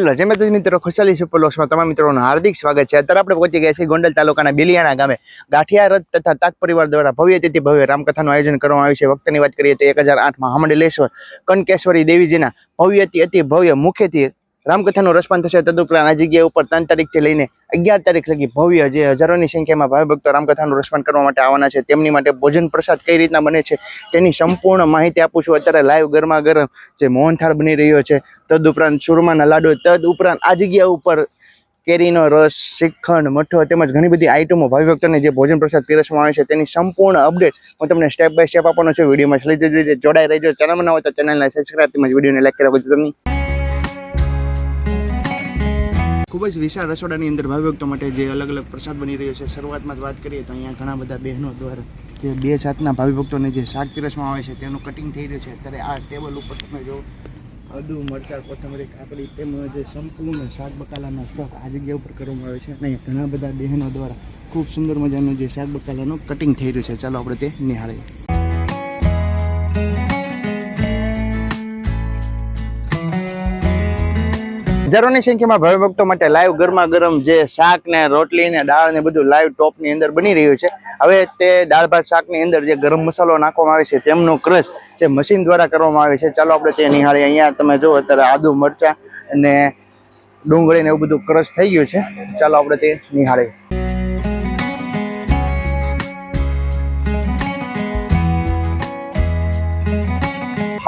Hello જય માતાજી મિત્રો ખુશાલી સુપર લોક્સમાં તમામ મિત્રોનું હાર્દિક સ્વાગત છે. અત્યારે આપણે પહોંચી ગયા છીએ ગોંડલ તાલુકાના બિલિયાના ગામે. ગાંઠિયા રથ તથા તાક પરિવાર દ્વારા ભવ્ય તિથિ ભવ્ય રામકથાનું આયોજન કરવામાં આવ્યું છે. વખતની વાત કરીએ તો એક હજાર આઠમાં હામંડલેશ્વર કનકેશ્વરી દેવીજીના ભવ્યથી અતિ ભવ્ય મુખેથી રામકથાનું રસપાન થશે તદુપરાંત આ જગ્યા ઉપર ત્રણ તારીખથી લઈને અગિયાર તારીખ લગી ભવ્ય જે હજારોની સંખ્યામાં ભાઈ ભક્તો રામકથાનું રસપાન કરવા માટે આવવાના છે. તેમની માટે ભોજન પ્રસાદ કઈ રીતના બને છે તેની સંપૂર્ણ માહિતી આપું છું. અત્યારે લાઈવ ગરમા ગરમ જે મોહનથાળ બની રહ્યો છે. તદુપરાંત ચૂરમાના લાડુ, તદ ઉપરાંત આ જગ્યા ઉપર કેરીનો રસ, શ્રીખંડ, મઠો તેમજ ઘણી બધી આઈટમો ભાઈ ભક્તોને જે ભોજન પ્રસાદ પીરસવામાં આવે છે તેની સંપૂર્ણ અપડેટ હું તમને સ્ટેપ બાય સ્ટેપ આપવાનો છું. વિડીયોમાં છેલ્લી જોડાઈ રહેજો. ચેનલમાં ન હોય તો ચેનલને સબસ્ક્રાઈબ તેમજ વિડીયોને લાઈક કરવા તમને ખૂબ જ વિશાળ રસોડાની અંદર ભાવિ ભક્તો માટે જે અલગ અલગ પ્રસાદ બની રહ્યો છે. શરૂઆતમાં જ વાત કરીએ તો અહીંયા ઘણા બધા બહેનો દ્વારા જે બે જાતના ભાવિભક્તોને જે શાક પીરસવામાં આવે છે તેનું કટિંગ થઈ રહ્યું છે. અત્યારે આ ટેબલ ઉપર તમે જો આદુ, મરચાં, કોથમરી, કાકડી તેમજ સંપૂર્ણ શાક બકાલાનો સ્ટોક આ જગ્યા ઉપર કરવામાં આવે છે અને ઘણા બધા બહેનો દ્વારા ખૂબ સુંદર મજાનું જે શાક બકાલાનું કટિંગ થઈ રહ્યું છે. ચાલો આપણે તે નિહાળીએ. હજારોની સંખ્યામાં ભાવિ માટે લાઈવ ગરમા ગરમ જે શાક ને રોટલી ને દાળ ને બધું લાઈવ ટોપની અંદર બની રહ્યું છે. હવે તે દાળ ભાત શાકની અંદર જે ગરમ મસાલો નાખવામાં આવે છે, તેમનો ક્રશ જે મશીન દ્વારા કરવામાં આવે છે. ચાલો આપણે તે નિહાળીએ અહીંયા તમે જો અત્યારે આદુ, મરચાં અને ડુંગળી ને એવું બધું ક્રશ થઈ ગયું છે. ચાલો આપણે તે નિહાળીએ.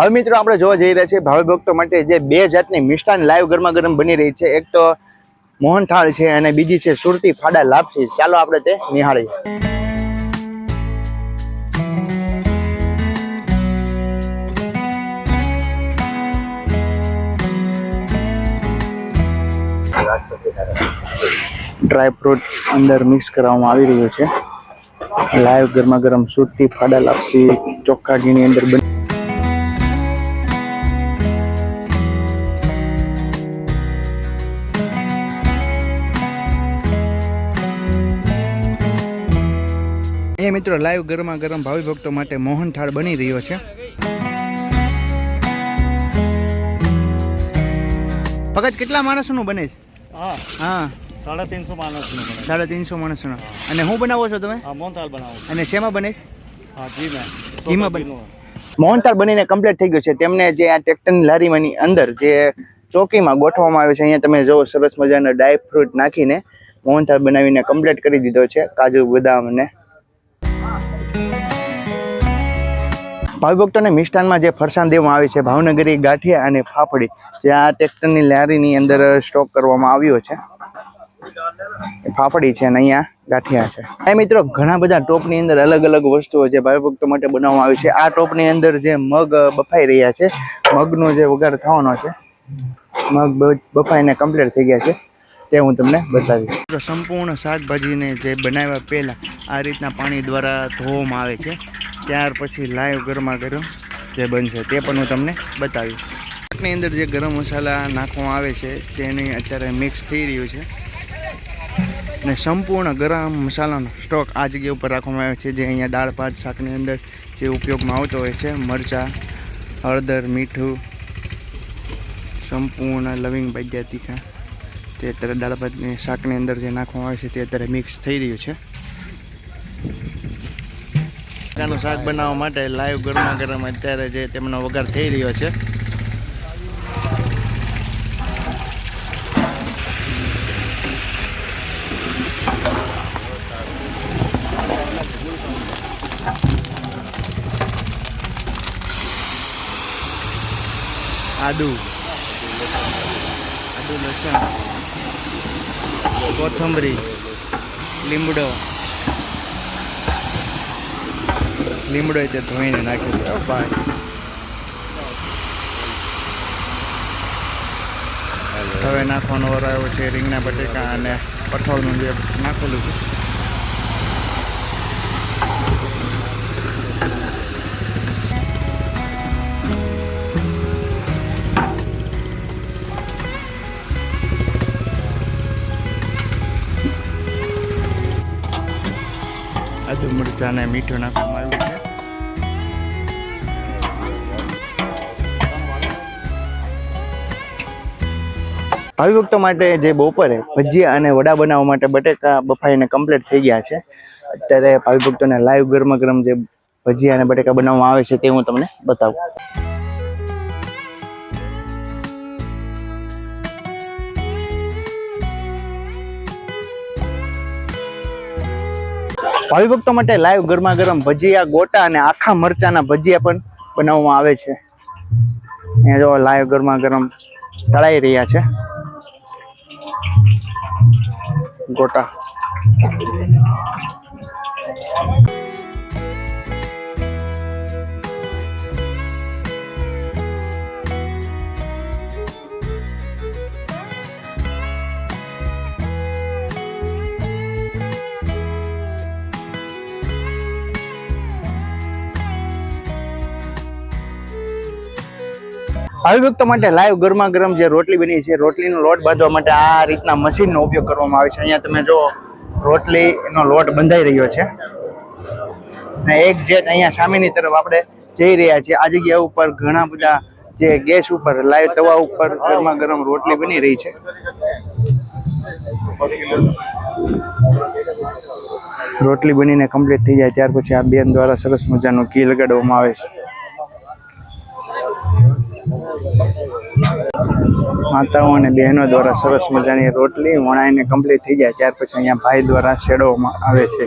હવે મિત્રો આપણે જોવા જઈ રહ્યા છીએ ભાવિ ભક્તો માટે જે બે જાતની મિષ્ટાન લાઈવ ગરમા ગરમ બની રહી છે. એક તો મોહનથાળ છે અને બીજી છે સુરતી ફાડા લાપસી. ચાલો આપણે તે નિહાળીએ. ડ્રાય ફ્રૂટ અંદર મિક્સ કરવામાં આવી રહ્યું છે. લાઈવ ગરમા ગરમ સુરતી ફાડા લાપસી ચોખ્ખા ઘીની અંદર બની એ મિત્રો લાઈવ ગરમા ગરમ ભાવિ ભક્તો માટે મોહનથાળ બની રહ્યો છે. ભગત કેટલા માણસોનું બને છે? હા. હા. સાડા ત્રણસો માણસનું બને સાડા ત્રણસો માણસોનું. અને હું બનાવો છો તમે? મોહનથાળ બનાવો અને શેમાં બને છે? હા જી ઘીમાં બને. મોહનથાળ બનીને કમ્પ્લીટ થઈ ગયું છે. તેમને જે આ ટ્રેક્ટરની લારીમાંની અંદર જે ચોકીમાં ગોઠવવામાં આવે છે અહીંયા તમે જો સરસ મજાના ડ્રાય ફ્રૂટ નાખીને મોહનથાળ બનાવીને કમ્પ્લીટ કરી દીધો છે. કાજુ બદામ અને ભાવિ ભક્તોને મિષ્ટાનમાં જે ફરસાણ દેવામાં આવે છે, ભાવનગરી ગાંઠિયા અને ફાફડી, જે આ ટ્રેક્ટરની લારીની અંદર સ્ટોક કરવામાં આવ્યો છે. ફાફડી છે અને અહીંયા ગાંઠિયા છે. એ મિત્રો, ઘણા બધા ટોપની અંદર અલગ અલગ વસ્તુઓ જે ભાવિભક્તો માટે બનાવવામાં આવી છે. આ ટોપની અંદર જે મગ બફાઈ રહ્યા છે, મગનો જે વઘાર થવાનો છે, મગ બફાઈને કમ્પ્લીટ થઈ ગયા છે. તે હું તમને બતાવીશ. સંપૂર્ણ શાકભાજીને જે બનાવ્યા પહેલાં આ રીતના પાણી દ્વારા ધોવામાં આવે છે. ત્યાર પછી લાઈવ ગરમા ગરમ જે બનશે તે પણ હું તમને બતાવીશ. શાકની અંદર જે ગરમ મસાલા નાખવામાં આવે છે, તેની અત્યારે મિક્સ થઈ રહ્યું છે. અને સંપૂર્ણ ગરમ મસાલાનો સ્ટોક આ જગ્યા ઉપર રાખવામાં આવે છે, જે અહીંયા દાળ, ભાત, શાકની અંદર જે ઉપયોગમાં આવતો હોય છે, મરચાં, હળદર, મીઠું, સંપૂર્ણ લવિંગ ભાગ્યા તીખા. તે અત્યારે દાળ, ભાતની શાકની અંદર જે નાખવામાં આવે છે, તે અત્યારે મિક્સ થઈ રહ્યું છે. બટાકાનું શાક બનાવવા માટે લાઈવ ગરમા ગરમ અત્યારે જે તેમનો વઘાર થઈ રહ્યો છે. આદુ. આદુ લસણ. કોથમરી. લીમડો. લીમડો તે ધોઈને નાખી દો ભાઈ. હવે નાખવાનો વાર આવ્યો છે રીંગણા બટેકા અને કઠોળનું જે નાખેલું છે. આદુ, મરચાં અને મીઠું નાખવામાં આવ્યું ભાવિ માટે જે બપોરે ભજીયા અને વડા બનાવવા માટે બટેકા બફાઈને કમ્પ્લીટ થઈ ગયા છે. અત્યારે ભાવિ ભક્તોને લાઈવ ગરમા ગરમ જે ભજીયા અને બટેકા બનાવવામાં આવે છે તે હું તમને બતાવું. ભાવિ માટે લાઈવ ગરમા ગરમ ભજીયા, ગોટા અને આખા મરચાના ભજીયા પણ બનાવવામાં આવે છે. અહીંયા જો લાઈવ ગરમા ગરમ તળાઈ રહ્યા છે. ગોટા. ભાવિ ભક્તો માટે લાઈવ ગરમા ગરમ જે રોટલી બની છે, રોટલીનો લોટ બાંધવા માટે આ રીતના મશીનનો ઉપયોગ કરવામાં આવે છે. અહીંયા તમે જો રોટલીનો લોટ બંધાઈ રહ્યો છે. અને એક જેટ અહીંયા સામેની તરફ આપણે જઈ રહ્યા છીએ. આ જગ્યા ઉપર ઘણા બધા જે ગેસ ઉપર લાઈવ તવા ઉપર ગરમા ગરમ રોટલી બની રહી છે. રોટલી બનીને કમ્પ્લીટ થઈ જાય, ત્યાર પછી આ બેન દ્વારા સરસ મજાનો ઘી લગાડવામાં આવે છે. માતાઓ અને બહેનો દ્વારા સરસ મજાની રોટલી વણાઈને કમ્પ્લીટ થઈ જાય, ત્યાર પછી અહીંયા ભાઈ દ્વારા શેડવામાં આવે છે.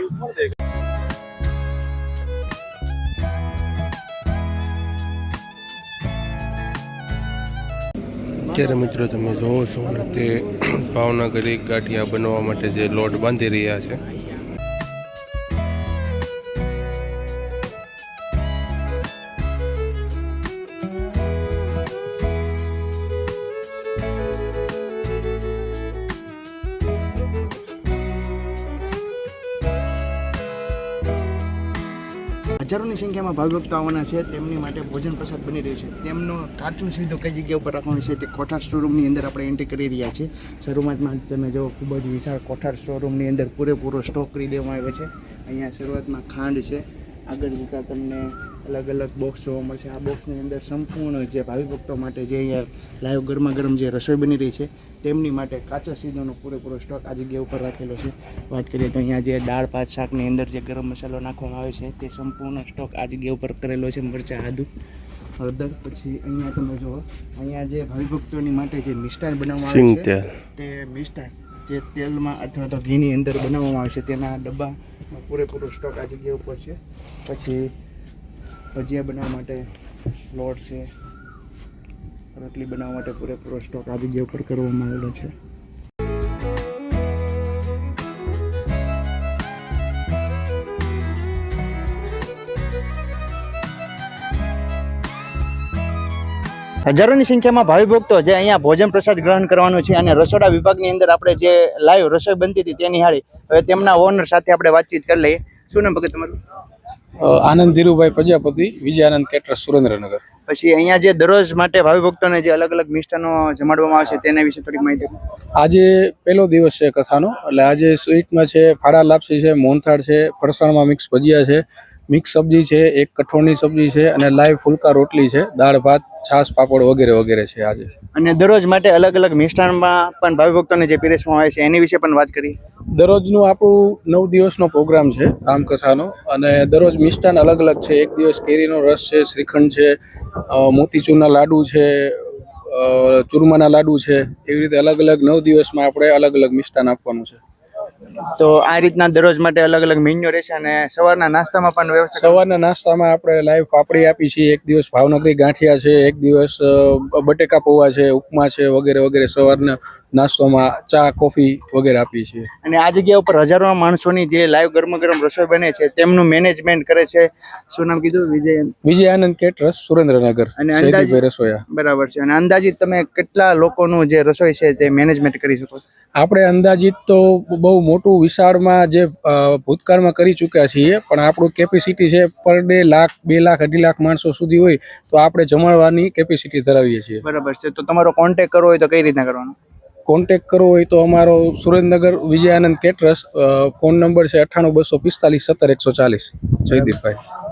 અત્યારે મિત્રો તમે જોવો છો તે ભાવનગરી ગાંઠિયા બનવા માટે જે લોટ બાંધી રહ્યા છે. હજારોની સંખ્યામાં ભાવિ ભક્તો આવવાના છે. તેમની માટે ભોજન પ્રસાદ બની રહ્યું છે. તેમનો કાચું સીધો કઈ જગ્યા ઉપર રાખવાનું છે તે કોઠાર સ્ટોરૂમની અંદર આપણે એન્ટ્રી કરી રહ્યા છીએ. શરૂઆતમાં તમે જો ખૂબ જ વિશાળ કોઠાર સ્ટોરૂમની અંદર પૂરેપૂરો સ્ટોક કરી દેવામાં આવ્યો છે. અહીંયા શરૂઆતમાં ખાંડ છે. આગળ જતાં તમને અલગ અલગ બોક્સ જોવા મળશે. આ બોક્સની અંદર સંપૂર્ણ જે ભાવિ ભક્તો માટે જે અહીંયા લાઈવ ગરમા ગરમ જે રસોઈ બની રહી છે તેમની માટે કાચા સીધોનો પૂરેપૂરો સ્ટોક આ જગ્યા ઉપર રાખેલો છે. વાત કરીએ તો અહીંયા જે દાળ ભાત શાકની અંદર જે ગરમ મસાલો નાખવામાં આવે છે તે સંપૂર્ણ સ્ટોક આ જગ્યા ઉપર કરેલો છે મરચાં આદુ હળદર. પછી અહીંયા તમે જુઓ અહીંયા જે ભાવિભક્તોની માટે જે મિષ્ટાન બનાવવામાં આવે છે તે મિષ્ટાન જે તેલમાં અથવા તો ઘીની અંદર બનાવવામાં આવે છે તેના ડબ્બા પૂરેપૂરો સ્ટોક આ જગ્યા ઉપર છે. પછી ભજીયા બનાવવા માટે લોટ છે રોટલી બનાવવા માટે પૂરેપૂરો સ્ટોક આ જગ્યા ઉપર કરવામાં આવેલો છે. હજારોની સંખ્યામાં ભાવિ ભક્તો જે અહીંયા ભોજન પ્રસાદ ગ્રહણ કરવાનું છે અને રસોડા વિભાગની અંદર આપણે જે લાઈવ રસોઈ બનતી હતી તેની નિહાળી હવે તેમના ઓનર સાથે આપણે વાતચીત કરી લઈએ. શું નામ ભગત તમારું? આનંદ ધીરુભાઈ પ્રજાપતિ વિજયાનંદ કેટર સુરેન્દ્રનગર. પછી અહીંયા જે દરરોજ માટે ભાવિ ભક્તોને જે અલગ અલગ મિષ્ટાનો જમાડવામાં આવે છે તેના વિશે થોડીક માહિતી આજે પહેલો દિવસ છે કથાનો એટલે આજે સ્વીટમાં છે ફાડા લાપસી છે મોહનથાળ છે ફરસાણમાં મિક્સ ભજીયા છે મિક્સ સબ્જી છે એક કઠોળની સબ્જી છે અને લાઈવ ફુલકા રોટલી છે દાળ ભાત છાશ પાપડ વગેરે વગેરે છે આજે. અને દરરોજ માટે અલગ અલગ મિષ્ટાનમાં પણ ભાવિ ભક્તોને જે પીરસવામાં આવે છે એની વિશે પણ વાત કરી દરરોજનું આપણું નવ દિવસનો પ્રોગ્રામ છે રામકથાનો. અને દરરોજ મિષ્ટાન અલગ અલગ છે એક દિવસ કેરીનો રસ છે શ્રીખંડ છે મોતીચૂરના લાડુ છે ચૂરમાના લાડુ છે એવી રીતે અલગ અલગ નવ દિવસમાં આપણે અલગ અલગ મિષ્ટાન આપવાનું છે. તો આ રીતના દરરોજ માટે અલગ અલગ મેન્યુ રહેશે અને સવારના નાસ્તામાં પણ વ્યવસ્થા સવારના નાસ્તામાં આપણે લાઈવ પાપડી આપી છીએ. એક દિવસ ભાવનગરી ગાંઠિયા છે એક દિવસ બટેકા પૌવા છે ઉપમા છે વગેરે વગેરે સવારના નાસ્તામાં ચા કોફી વગેરે આપીએ છીએ. અને આ જગ્યા ઉપર હજારો માણસોની જે લાઈવ ગરમ ગરમ રસોઈ બને છે તેમનું મેનેજમેન્ટ કરે છે. શું નામ કીધું? વિજય વિજય આનંદ કેટરસ સુરેન્દ્રનગર. અને અંદાજિત રસોયા. બરાબર છે. અને અંદાજિત તમે કેટલા લોકોનું જે રસોઈ છે તે મેનેજમેન્ટ કરી શકો? છો? આપણે અંદાજિત તો બહુ મોટું વિશાળમાં જે ભૂતકાળમાં કરી ચૂક્યા છીએ પણ આપણું કેપેસિટી છે પર ડે લાખ બે લાખ અઢી લાખ માણસો સુધી હોય તો આપણે જમાડવાની કેપેસિટી ધરાવીએ છીએ. બરાબર છે. તો તમારો કોન્ટેક કરવો હોય તો કઈ રીતના કરવાનો? કોન્ટેક કરવો હોય તો અમારો Surendranagar Vijayanand caterers phone number છે અઠ્ઠાણું બસો પિસ્તાલીસ સત્તર એકસો ચાલીસ. જયદીપભાઈ.